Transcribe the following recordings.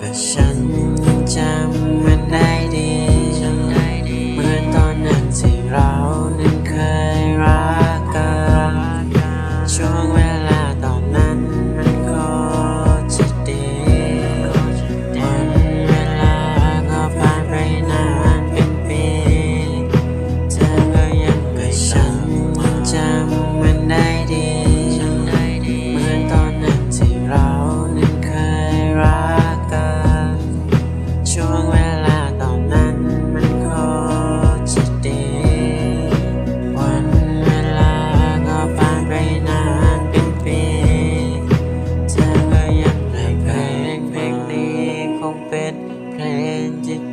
ก็ฉันยังจำมันได้ดีเมื่อตอนนั้นที่เรานั้นเคยรักกันช่วงเวลาตอนนั้นมันก็จะดีวันเวลาก็ผ่านไปนาน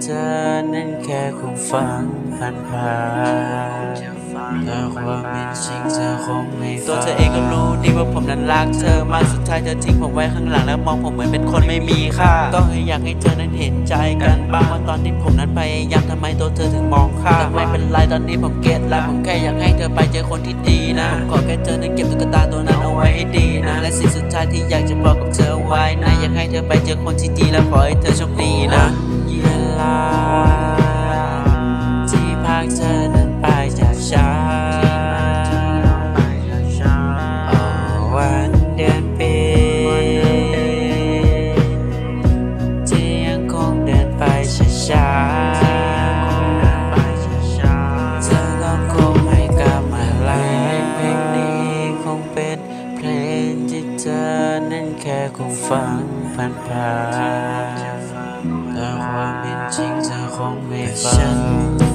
เธอนั้นแค่คงฟังผ่านผ่านๆแต่ความเป็นจริงเธอคงไม่ฟังตัวเธอเองก็รู้ดีว่าผมนั้นรักเธอมากสุดท้ายเธอทิ้งผมไว้ข้างหลังแล้วมองผมเหมือนเป็นคนไม่มีค่าก็ให้อยากให้เธอนั้นเห็นใจกันบ้างว่าตอนที่ผมนั้นพยายามทำไมตัวเธอถึงมองข้ามแต่ไม่เป็นไรตอนนี้ผมเก็ตแล้วผมแค่อยากให้เธอไปเจอคนที่ดีนะผมขอแค่เธอนั้นเก็บตุ๊กตาตัวนั้นเอาไว้ให้ดีนะและสิ่งสุดท้ายที่อยากจะบอกกับเธอไว้นะอยากให้เธอไปเจอคนที่ดีและขอให้เธอโชคดีนะ นั้นแค่คงฟังผ่านๆ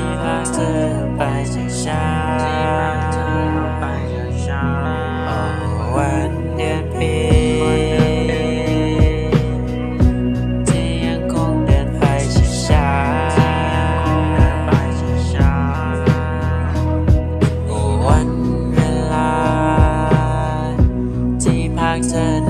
ที่รักเธอไปจากฉันวันเดือนปีที่ยังคงเดินไปจากฉันวันเวลาที่พากเธอ